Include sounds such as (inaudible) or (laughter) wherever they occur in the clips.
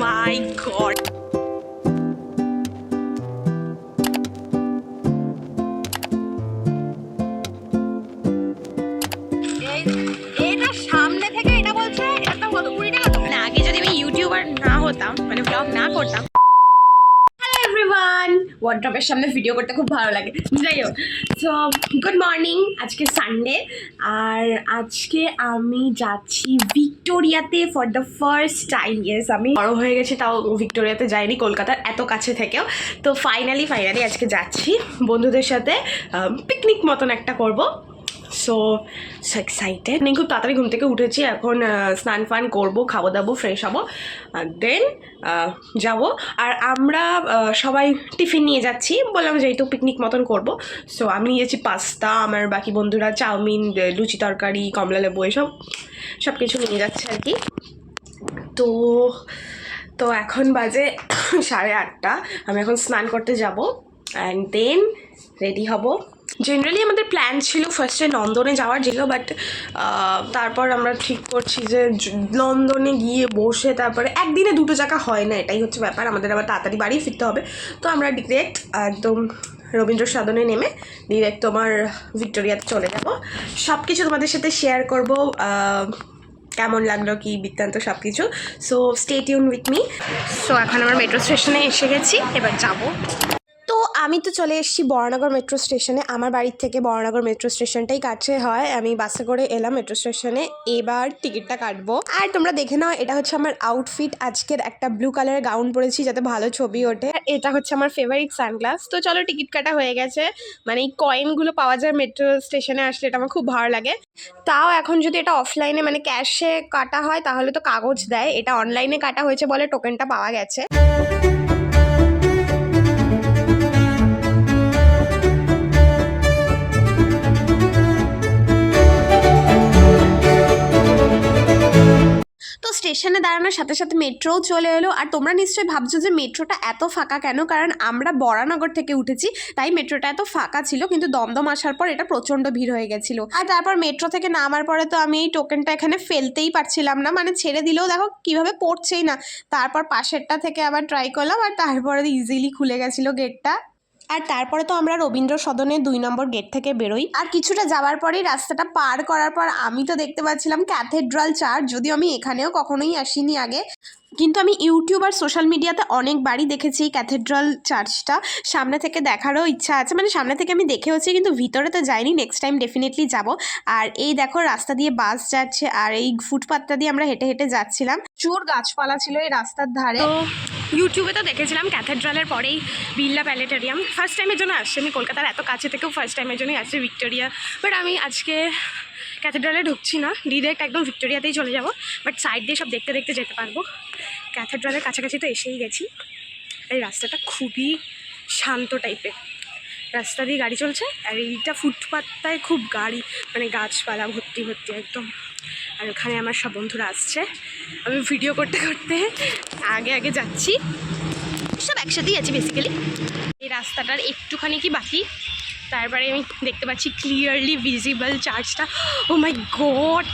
মাই এটা সামনে থেকে এটা আগে যদি আমি ইউটিউবার না হতাম মানে ব্লগ না করতাম ওয়ার্ড্রপের সামনে ভিডিও করতে খুব ভালো লাগে। যাই হোক সো গুড মর্নিং আজকে সানডে আর আজকে আমি যাচ্ছি ভিক্টোরিয়াতে for the first time yes আমি বড় হয়ে গেছি, তাও ভিক্টোরিয়াতে যাইনি কলকাতার, এত কাছে থেকেও। তো ফাইনালি ফাইনালি আজকে যাচ্ছি। বন্ধুদের সাথে পিকনিক মতন একটা করব। সো সো এক্সাইটেড আমি খুব তাড়াতাড়ি ঘুম থেকে উঠেছি, এখন স্নান ফান করব খাব দাবো ফ্রেশ হব দেন যাব। আর আমরা সবাই টিফিন নিয়ে যাচ্ছি, বললাম যেহেতু পিকনিক মতন করব। সো আমি নিয়েছি পাস্তা আমার বাকি বন্ধুরা চাউমিন লুচি তরকারি, কমলা লেবু, এসব সব কিছু নিয়ে যাচ্ছে আর কি। তো তো এখন বাজে সাড়ে আটটা, আমি এখন স্নান করতে যাব অ্যান্ড দেন রেডি হব। জেনারেলি আমাদের প্ল্যান ছিল ফার্স্টে নন্দনে যাওয়ার ছিল বাট তারপর আমরা ঠিক করছি যে নন্দনে গিয়ে বসে তারপরে একদিনে দুটো জায়গা হয় না, এটাই হচ্ছে ব্যাপার। আমাদের আবার তাড়াতাড়ি বাড়ি ফিরতে হবে। তো আমরা ডিরেক্ট একদম রবীন্দ্র সদনে নেমে ডিরেক্ট তোমার ভিক্টোরিয়াতে চলে যাব। সব কিছু তোমাদের সাথে শেয়ার করব কেমন লাগল, কি বৃত্তান্ত সব কিছু so stay tune with me so এখন আমরা মেট্রো স্টেশনে এসে গেছি, এবার যাব। আমি তো চলে এসেছি বড়নগর মেট্রো স্টেশনে আমার বাড়ির থেকে বড়নগর মেট্রো স্টেশনটাই কাছে হয়। আমি বাসে করে এলাম মেট্রো স্টেশনে এবার টিকিটটা কাটবো। আর তোমরা দেখে নাও, এটা হচ্ছে আমার আউটফিট আজকের একটা ব্লু কালারের গাউন পরেছি যাতে ভালো ছবি ওঠে। আর এটা হচ্ছে আমার ফেভারিট সানগ্লাস তো চলো টিকিট কাটা হয়ে গেছে। মানে এই কয়েনগুলো পাওয়া যায় মেট্রো স্টেশনে আসলে এটা আমার খুব ভালো লাগে। তাও এখন যদি এটা অফলাইনে মানে ক্যাশে কাটা হয়, তাহলে তো কাগজ দেয়। এটা অনলাইনে কাটা হয়েছে বলে টোকেনটা পাওয়া গেছে। স্টেশনে দাঁড়ানোর সাথে সাথে মেট্রোও চলে এলো। আর তোমরা নিশ্চয়ই ভাবছ যে মেট্রোটা এত ফাঁকা কেন? কারণ আমরা বরানগর থেকে উঠেছি, তাই মেট্রোটা এত ফাঁকা ছিল, কিন্তু দমদম আসার পর এটা প্রচণ্ড ভিড় হয়ে গেছিল। আর তারপর মেট্রো থেকে নামার পরে তো আমি এই টোকেনটা এখানে ফেলতেই পারছিলাম না মানে ছেড়ে দিলেও দেখো কীভাবে পড়ছেই না। তারপর পাশেরটা থেকে আবার ট্রাই করলাম, আর তারপরে ইজিলি খুলে গেছিল গেটটা আর তারপরে তো আমরা রবীন্দ্র সদনের দুই নম্বর গেট থেকে বেরোই। আর কিছুটা যাওয়ার পরেই রাস্তাটা পার করার পর আমি তো দেখতে পাচ্ছিলাম ক্যাথেড্রাল চার্চ, যদিও আমি এখানেও কখনোই আসিনি আগে। কিন্তু আমি ইউটিউব আর সোশ্যাল মিডিয়াতে অনেকবারই দেখেছি এই ক্যাথেড্রাল চার্চটা। সামনে থেকে দেখারও ইচ্ছা আছে মানে সামনে থেকে আমি দেখেওছি, কিন্তু ভিতরে তো যাইনি নেক্সট টাইম ডেফিনেটলি যাব। আর এই দেখো রাস্তা দিয়ে বাস যাচ্ছে, আর এই ফুটপাথটা দিয়ে আমরা হেঁটে হেঁটে যাচ্ছিলাম। চোর গাছপালা ছিল এই রাস্তার ধারে। ইউটিউবে তো দেখেছিলাম ক্যাথেড্রালের পরেই বিড়লা প্যালেটেরিয়াম ফার্স্ট টাইমের জন্য আসছি, আমি কলকাতার এত কাছে থেকেও ফার্স্ট টাইমের জন্যই আসছি ভিক্টোরিয়া বাট আমি আজকে ক্যাথেড্রালে ঢুকছি না। ডিরেক্ট একদম ভিক্টোরিয়াতেই চলে যাব। বাট সাইড দিয়ে সব দেখতে দেখতে যেতে পারব। ক্যাথেড্রালের কাছাকাছি তো এসেই গেছি। এই রাস্তাটা খুবই শান্ত টাইপের রাস্তা দিয়ে গাড়ি চলছে। আর এইটা ফুটপাতটায় খুব গাড়ি মানে গাছপালা ভর্তি ভর্তি একদম। আর ওখানে আমার সব বন্ধুরা আসছে। আমি ভিডিও করতে করতে আগে আগে যাচ্ছি। সব একসাথেই আছি বেসিক্যালি এই রাস্তাটার একটুখানি কি বাকি? তারপরে আমি দেখতে পাচ্ছি ক্লিয়ারলি ভিজিবল চার্জটা ও মাই গড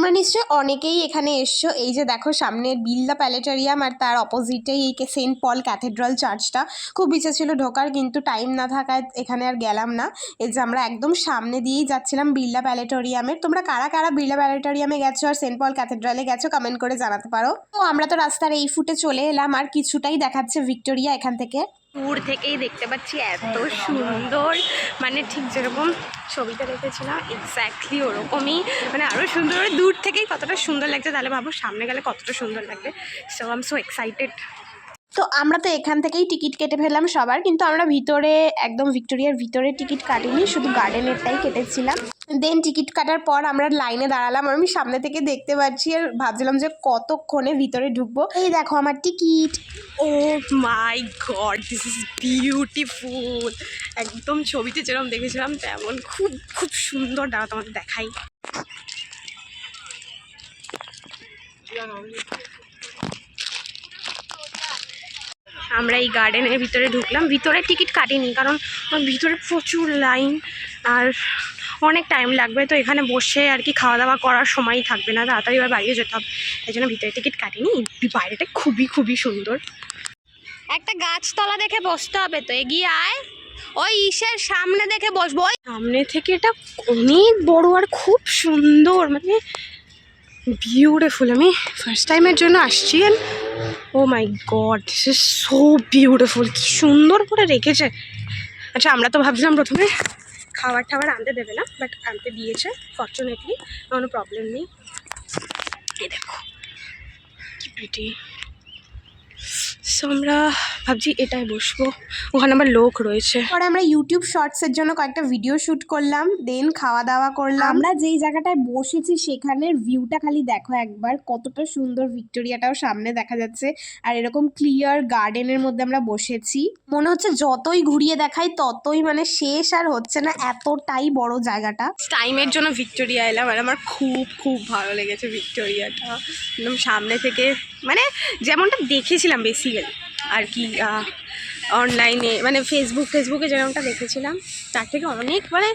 তোমরা নিশ্চয়ই অনেকেই এখানে এসছো। এই যে দেখো, সামনে বিল্লা প্যালেটারিয়াম আর তার অপোজিটেই এই সেন্ট পল ক্যাথেড্রাল চার্চটা। খুব ইচ্ছে ছিল ঢোকার, কিন্তু টাইম না থাকায় এখানে আর গেলাম না। এই যে আমরা একদম সামনে দিয়েই যাচ্ছিলাম বিড়লা প্যালেটোরিয়ামের তোমরা কারা কারা বিড়লা প্যালেটোরিয়ামে গেছো আর সেন্ট পল ক্যাথেড্রালে গেছো কমেন্ট করে জানাতে পারো। তো আমরা তো রাস্তার এই ফুটে চলে এলাম, আর কিছুটাই দেখাচ্ছে ভিক্টোরিয়া এখান থেকে। দূর থেকেই দেখতে পাচ্ছি, এত সুন্দর। মানে ঠিক যেরকম ছবিটা দেখেছিলাম এক্স্যাক্টলি ওরকমই। মানে আরও সুন্দর, দূর থেকেই কতটা সুন্দর লাগছে, তাহলে ভাবো সামনে গেলে কতটা সুন্দর লাগবে। সো আম সো এক্সাইটেড তো আমরা তো এখান থেকেই টিকিট কেটে ফেললাম সবার, কিন্তু আমরা ভিতরে, একদম ভিক্টোরিয়ার ভিতরে টিকিট কাটিনি, শুধু গার্ডেনেরটাই কেটেছিলাম। দেন টিকিট কাটার পর আমরা লাইনে দাঁড়ালাম, আমি সামনে থেকে দেখতে পাচ্ছি আর ভাবছিলাম যে কতক্ষণে ভিতরে ঢুকবো। এই দেখো আমার ticket oh my god this is beautiful একদম ছবিতে যেরকম দেখেছিলাম, তেমন খুব খুব সুন্দর দাঁড়া তোমাদের দেখাই। আমরা এই গার্ডেনের ভিতরে ঢুকলাম, ভিতরে টিকিট কাটিনি, কারণ ভিতরে প্রচুর লাইন আর অনেক টাইম লাগবে তো এখানে বসে আর কি খাওয়া দাওয়া করার সময়ই থাকবে না তাড়াতাড়ি এবার বাইরে যেতে হবে। তাই জন্য ভিতরে টিকিট কাটিনি বাইরেটা খুবই খুবই সুন্দর। একটা গাছতলা দেখে বসতে হবে তো এগিয়ে আয়। ওই ইসের সামনে দেখে বসবো। সামনে থেকে এটা অনেক বড় আর খুব সুন্দর মানে বিউটিফুল আমি ফার্স্ট টাইমের জন্য আসছি ও my god this is so beautiful কি সুন্দর করে রেখেছে। আচ্ছা আমরা তো ভাবছিলাম প্রথমে খাবার ঠাবার আনতে দেবে না বাট আনতে দিয়েছে ফর্চুনেটলি কোনো প্রবলেম নেই। দেখো, কি প্রিটি সো আমরা ভাবছি এটাই বসবো। ওখানে আমার লোক রয়েছে। পরে আমরা ইউটিউব শর্টসের জন্য কয়েকটা ভিডিও শ্যুট করলাম দেন খাওয়া দাওয়া করলাম। আমরা যেই জায়গাটায় বসেছি সেখানের ভিউটা খালি দেখো একবার কতটা সুন্দর ভিক্টোরিয়াটাও সামনে দেখা যাচ্ছে। আর এরকম ক্লিয়ার গার্ডেনের মধ্যে আমরা বসেছি। মনে হচ্ছে যতই ঘুরিয়ে দেখাই ততই মানে শেষ আর হচ্ছে না এতটাই বড় জায়গাটা। টাইমের জন্য ভিক্টোরিয়া এলাম আর আমার খুব খুব ভালো লেগেছে ভিক্টোরিয়াটা। একদম সামনে থেকে মানে যেমনটা দেখেছিলাম বেসিক্যালি আর কি অনলাইনে মানে ফেসবুক ফেসবুকে যেরকমটা দেখেছিলাম তার থেকে অনেক মানে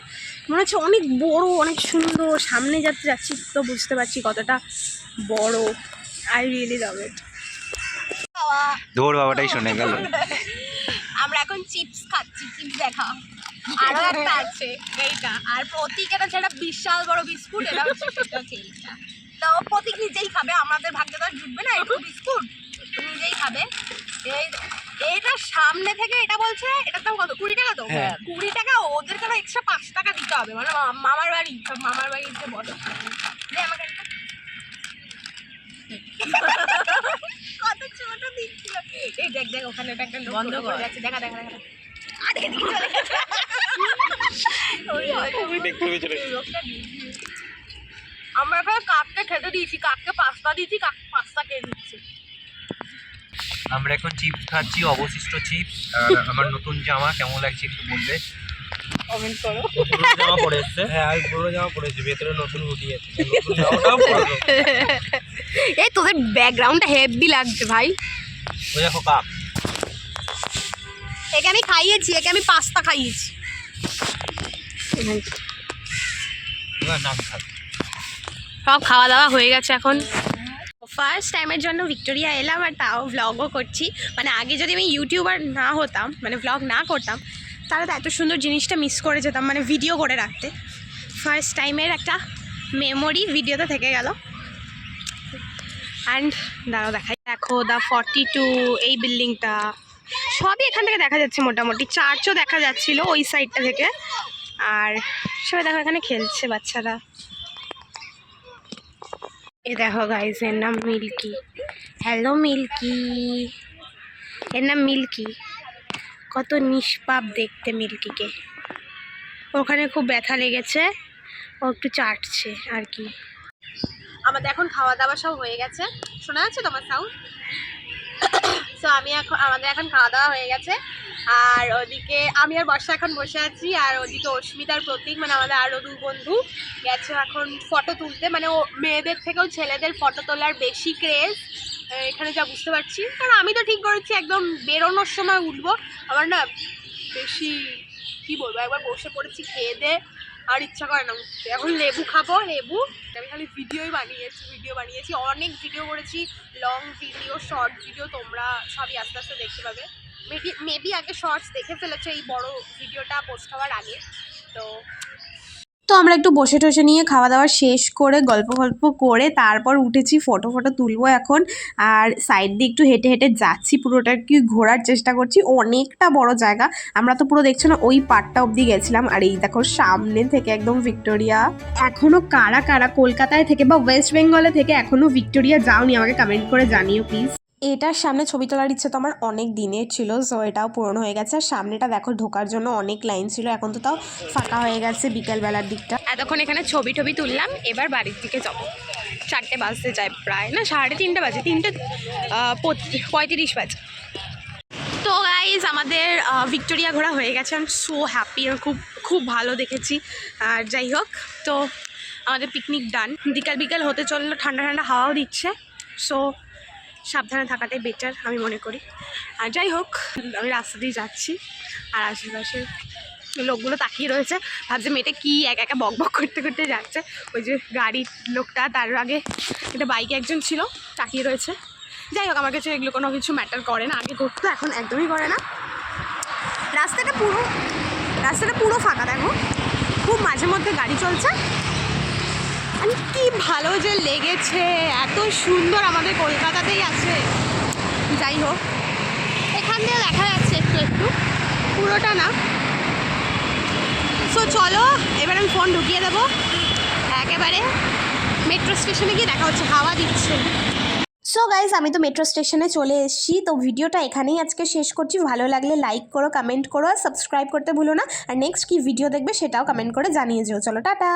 মনে হচ্ছে অনেক বড় অনেক সুন্দর সামনে যাতে যাচ্ছি তো বুঝতে পারছি কতটা বড়। আই রিয়েলি লাভ ইট দৌড় বাবাটাই শুনে গেল। আমরা এখন চিপস খাচ্ছি চিপস দেখা। আরও একটা আছে এইটা। আর প্রতীক এটা বিশাল বড় বিস্কুট এটা হচ্ছে প্রতীক নিজেই খাবে আমাদের ভাগ্যে তো জুটবে না একটু বিস্কুট নিজেই খাবে। এই এইটা সামনে থেকে এটা বলছে এটা দাম কত? কুড়ি টাকা তো? হ্যাঁ। কুড়ি টাকা ওদের কেন এক্সট্রা পাঁচ টাকা দিতে হবে? মানে মামার বাড়ি সব মামার বাড়ির যে বড়। দে আমাকে কত ছোট দিচ্ছিল। এই দেখ দেখ ওখানে একটা একটা লোক বন্ধ করে। যাচ্ছে দেখা দেখা দেখা। আরে চলে গেছে। ওই, লোকটা। আমরা এখানে কাককে খেতে দিয়েছি কাককে পাস্তা দিয়েছি কাক পাস্তা খেয়ে দিচ্ছে আমরা এখন চিপস খাচ্ছি অবশিষ্ট চিপস আর আমার নতুন জামা কেমন লাগছে একটু বলবে? কমেন্ট করো। পুরনো জামা পরে এসছে। হ্যাঁ আমি পুরনো জামা পরেছি ভেতরে নতুন হুডি আছে। (laughs) নতুন জামাটাও পুরনো এই তোদের ব্যাকগ্রাউন্ডটা হেভি লাগছে ভাই। ওই দেখো কাপ একে আমি খাইয়েছি একে আমি পাস্তা খাইয়েছি। সব খাওয়া দাওয়া হয়ে গেছে এখন। ফার্স্ট টাইমের জন্য ভিক্টোরিয়া এলাম আর তাও ভ্লগও করছি। মানে আগে যদি আমি ইউটিউবার না হতাম মানে ভ্লগ না করতাম, তাহলে তো এত সুন্দর জিনিসটা মিস করে যেতাম মানে ভিডিও করে রাখতে। ফার্স্ট টাইমের একটা মেমোরি ভিডিওতে থেকে গেল। অ্যান্ড দাঁড়াও দেখাই। দেখো দ্য ফর্টি টু এই বিল্ডিংটা সবই এখান থেকে দেখা যাচ্ছে মোটামুটি। চার্চও দেখা যাচ্ছিল ওই সাইডটা থেকে। আর সবাই দেখো এখানে খেলছে বাচ্চারা। এ দেখো গাইস এর নাম মিল্কি। Hello milky. এর নাম মিল্কি। কত নিষ্পাপ দেখতে মিল্কিকে। ওখানে খুব ব্যথা লেগেছে, ও একটু চাটছে আর কি। আমাদের এখন খাওয়া দাওয়া সব হয়ে গেছে। শোনা যাচ্ছে তোমার সাউন্ড সো (coughs) আমি এখন আমাদের এখন খাওয়া দাওয়া হয়ে গেছে। আর ওদিকে আমি আর বর্ষা এখন বসে আছি, আর ওদিকে অস্মিতার প্রতীক মানে আমাদের আরও দু বন্ধু গেছে এখন ফটো তুলতে। মানে ও মেয়েদের থেকেও ছেলেদের ফটো তোলার বেশি ক্রেজ এখানে যা বুঝতে পারছি। কারণ আমি তো ঠিক করেছি, একদম বেরোনোর সময় উঠবো। আমার না, বেশি, কি বলব, একবার বসে পড়েছি, খেয়ে দে, আর ইচ্ছা করে না উঠতে। এখন লেবু খাব, লেবু। আমি খালি ভিডিওই বানিয়েছি ভিডিও বানিয়েছি। অনেক ভিডিও করেছি লং ভিডিও শর্ট ভিডিও তোমরা সবই আস্তে আস্তে দেখতে পাবে। মেবি আগে শর্টস দেখে ফেলেছো এই বড় ভিডিওটা পোস্ট হওয়ার আগে, তো তো আমরা একটু বসে টসে নিয়ে খাওয়া দাওয়া শেষ করে গল্প গল্প করে তারপর উঠেছি ফটো ফটো তুলবো এখন। আর সাইড দিয়ে একটু হেঁটে হেঁটে যাচ্ছি, পুরোটা কি ঘোরার চেষ্টা করছি, অনেকটা বড় জায়গা। আমরা তো পুরো দেখছ না, ওই পার্টটা অবধি গেছিলাম। আর এই দেখো, সামনে থেকে একদম ভিক্টোরিয়া। এখনও কারা কারা কলকাতায় থেকে বা ওয়েস্ট বেঙ্গলে থেকে এখনও ভিক্টোরিয়া যাওনি, আমাকে কমেন্ট করে জানিও প্লিজ এটার সামনে ছবি তোলার ইচ্ছে তো আমার অনেক দিনের ছিল সো এটাও পূরণ হয়ে গেছে। আর সামনেটা দেখো, ঢোকার জন্য অনেক লাইন ছিল, এখন তো তাও ফাঁকা হয়ে গেছে বিকেলবেলার দিকটা। এতক্ষণ এখানে ছবি টবি তুললাম, এবার বাড়ির দিকে যাব। চারটে বাজতে যায় প্রায়, না সাড়ে তিনটে বাজে, তিনটে পঁয়ত্রিশ- বাজে। তো গাইজ আমাদের ভিক্টোরিয়া ঘোরা হয়ে গেছে আমি সো হ্যাপি খুব খুব ভালো দেখেছি। আর যাই হোক, তো আমাদের পিকনিক ডান বিকাল বিকাল হতে চলল, ঠান্ডা ঠান্ডা হাওয়াও দিচ্ছে সো সাবধানে থাকাটাই বেটার আমি মনে করি। আর যাই হোক, আমি রাস্তা দিয়ে যাচ্ছি, আর আশেপাশে লোকগুলো তাকিয়ে রয়েছে। ভাবছে মেয়েটা কি একা একা বক বক করতে করতে যাচ্ছে। ওই যে গাড়ির লোকটা, তার আগে একটা বাইকে একজন ছিল, তাকিয়ে রয়েছে। যাই হোক, আমার কাছে এগুলো কোনো কিছু ম্যাটার করে না। আগে করতো, এখন একদমই করে না। রাস্তাটা পুরো রাস্তাটা পুরো ফাঁকা, দেখো। খুব মাঝে মধ্যে গাড়ি চলছে। আর কি ভালো যে লেগেছে, এত সুন্দর আমাদের কলকাতাতেই আছে। যাই হোক, এখান দিয়ে দেখা যাচ্ছে একটু একটু, পুরোটা না। সো চলো, এবার আমি ফোন ঢুকিয়ে দেবো। একেবারে মেট্রো স্টেশনে গিয়ে দেখা হচ্ছে, হাওয়া দিচ্ছে। সো গাইজ আমি তো মেট্রো স্টেশনে চলে এসেছি, তো ভিডিওটা এখানেই আজকে শেষ করছি। ভালো লাগলে লাইক করো কমেন্ট করো আর সাবস্ক্রাইব করতে ভুলো না। আর নেক্সট কি ভিডিও দেখবে সেটাও কমেন্ট করে জানিয়ে যেও। চলো, টাটা!